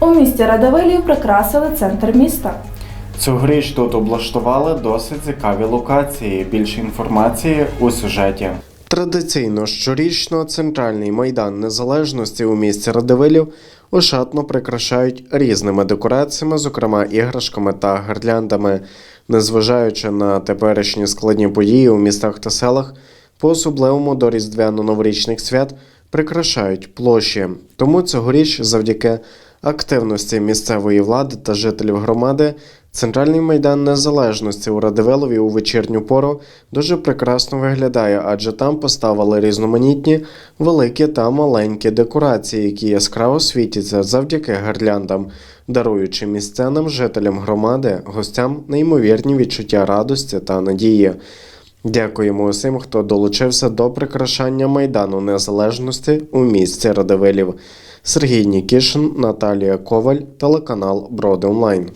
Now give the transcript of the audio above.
У місті Радивилів прикрасили центр міста. Цьогоріч тут облаштували досить цікаві локації. Більше інформації у сюжеті. Традиційно щорічно центральний майдан незалежності у місті Радивилів ошатно прикрашають різними декораціями, зокрема іграшками та гирляндами. Незважаючи на теперішні складні події у містах та селах, по особливому до різдвяно-новорічних свят прикрашають площі. Тому цьогоріч, завдяки активності місцевої влади та жителів громади, центральний майдан незалежності у Радивилові у вечірню пору дуже прекрасно виглядає, адже там поставили різноманітні великі та маленькі декорації, які яскраво світяться завдяки гирляндам, даруючи місцянам, жителям громади, гостям неймовірні відчуття радості та надії. Дякуємо усім, хто долучився до прикрашання Майдану Незалежності у місті Радивилів. Сергій Нікішин, Наталія Коваль, телеканал Броди Онлайн.